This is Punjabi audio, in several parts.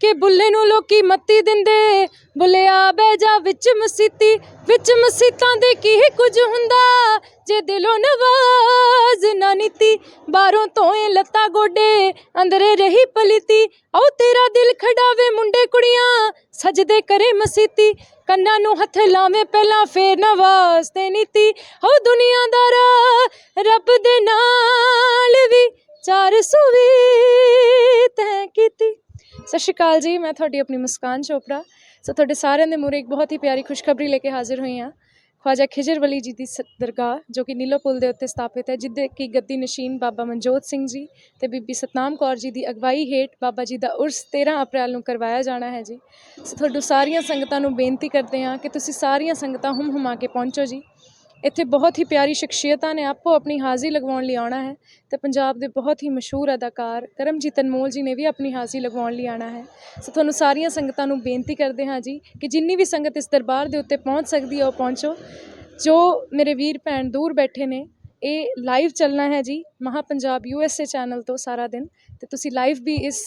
ਕਿ ਬੁੱਲੇ ਨੂੰ ਲੋਕੀ ਮੱਤੀ ਦਿੰਦੇ। ਬੁੱਲਿਆ ਬਹਿ ਜਾ ਵਿੱਚ ਮਸੀਤੀ, ਵਿੱਚ ਮਸੀਤਾਂ ਦੇ ਕੀ ਕੁਝ ਹੁੰਦਾ? ਜੇ ਦਿਲੋਂ ਨਵਾਜ਼ ਨਾ ਨੀਤੀ, ਬਾਹਰੋਂ ਧੋਏ ਲੱਤਾਂ ਗੋਡੇ, ਅੰਦਰੇ ਰਹੀ ਪਲੀਤੀ। ਆਓ ਤੇਰਾ ਦਿਲ ਖੜਾਵੇ ਮੁੰਡੇ ਕੁੜੀਆਂ, ਸਜਦੇ ਕਰੇ ਮਸੀਤੀ। ਕੰਨਾਂ ਨੂੰ ਹੱਥ ਲਾਵੇਂ ਪਹਿਲਾਂ ਫੇਰ ਨਵਾਜ਼ ਤੇ ਨੀਤੀ। ਹੋ ਦੁਨੀਆਦਾਰਾ ਰੱਬ ਦੇ ਨਾਲ ਵੀ ਚਾਰ ਸੂਵੀ ਤੈਂ ਕੀਤੀ। ਸਤਿ ਸ਼੍ਰੀ ਅਕਾਲ ਜੀ, ਮੈਂ ਤੁਹਾਡੀ ਆਪਣੀ ਮੁਸਕਾਨ ਚੋਪੜਾ। ਸੋ ਤੁਹਾਡੇ ਸਾਰਿਆਂ ਦੇ ਮੂਹਰੇ ਇੱਕ ਬਹੁਤ ਹੀ ਪਿਆਰੀ ਖੁਸ਼ਖਬਰੀ ਲੈ ਕੇ ਹਾਜ਼ਰ ਹੋਈ ਹਾਂ। ਖਵਾਜਾ ਖਿਜਰ ਵਲੀ ਜੀ ਦੀ ਸ- ਦਰਗਾਹ, ਜੋ ਕਿ ਨੀਲੋ ਪੁਲ ਦੇ ਉੱਤੇ ਸਥਾਪਿਤ ਹੈ, ਜਿੱਦੇ ਕਿ ਗੱਦੀ ਨਸ਼ੀਨ ਬਾਬਾ ਮਨਜੋਤ ਸਿੰਘ ਜੀ ਤੇ ਬੀਬੀ ਸਤਨਾਮ ਕੌਰ ਜੀ ਦੀ ਅਗਵਾਈ ਹੇਠ ਬਾਬਾ ਜੀ ਦਾ ਉਰਸ 13 ਅਪ੍ਰੈਲ ਨੂੰ ਕਰਵਾਇਆ ਜਾਣਾ ਹੈ ਜੀ। ਸੋ ਤੁਹਾਨੂੰ ਸਾਰੀਆਂ ਸੰਗਤਾਂ ਨੂੰ ਬੇਨਤੀ ਕਰਦੇ ਹਾਂ ਕਿ ਤੁਸੀਂ ਸਾਰੀਆਂ ਸੰਗਤਾਂ ਹੁਮ ਹੁਮਾ ਕੇ ਪਹੁੰਚੋ ਜੀ। ਇੱਥੇ ਬਹੁਤ ਹੀ ਪਿਆਰੀ ਸ਼ਖਸੀਅਤਾਂ ਨੇ ਆਪੋ ਆਪਣੀ ਹਾਜ਼ਰੀ ਲਗਵਾਉਣ ਲਈ ਆਉਣਾ ਹੈ ਤੇ ਪੰਜਾਬ ਦੇ ਬਹੁਤ ਹੀ ਮਸ਼ਹੂਰ ਅਦਾਕਾਰ ਕਰਮਜੀਤ ਅਨਮੋਲ ਜੀ ਨੇ ਵੀ ਆਪਣੀ ਹਾਜ਼ਰੀ ਲਗਵਾਉਣ ਲਈ ਆਉਣਾ ਹੈ। ਸੋ ਤੁਹਾਨੂੰ ਸਾਰੀਆਂ ਸੰਗਤਾਂ ਨੂੰ ਬੇਨਤੀ ਕਰਦੇ ਹਾਂ ਜੀ ਕਿ ਜਿੰਨੀ ਵੀ ਸੰਗਤ ਇਸ ਦਰਬਾਰ ਦੇ ਉੱਤੇ ਪਹੁੰਚ ਸਕਦੀ ਹੈ ਉਹ ਪਹੁੰਚੋ। ਜੋ ਮੇਰੇ ਵੀਰ ਭੈਣ ਦੂਰ ਬੈਠੇ ਨੇ, ਇਹ ਲਾਈਵ ਚੱਲਣਾ ਹੈ ਜੀ ਮਹਾ ਪੰਜਾਬ ਯੂਐਸਏ ਚੈਨਲ ਤੋਂ ਸਾਰਾ ਦਿਨ ਤੇ ਤੁਸੀਂ ਲਾਈਵ ਵੀ ਇਸ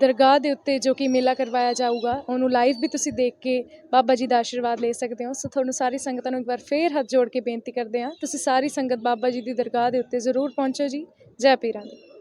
ਦਰਗਾਹ ਦੇ ਉੱਤੇ ਜੋ ਕਿ ਮੇਲਾ ਕਰਵਾਇਆ ਜਾਊਗਾ, ਉਹਨੂੰ ਲਾਈਵ ਵੀ ਤੁਸੀਂ ਦੇਖ ਕੇ ਬਾਬਾ ਜੀ ਦਾ ਆਸ਼ੀਰਵਾਦ ਲੈ ਸਕਦੇ ਹੋ। ਸੋ ਤੁਹਾਨੂੰ ਸਾਰੀ ਸੰਗਤਾਂ ਨੂੰ ਇੱਕ ਵਾਰ ਫੇਰ ਹੱਥ ਜੋੜ ਕੇ ਬੇਨਤੀ ਕਰਦੇ ਹਾਂ, ਤੁਸੀਂ ਸਾਰੀ ਸੰਗਤ ਬਾਬਾ ਜੀ ਦੀ ਦਰਗਾਹ ਦੇ ਉੱਤੇ ਜ਼ਰੂਰ ਪਹੁੰਚੋ ਜੀ। ਜੈ ਪੀਰਾਂ ਦੀ।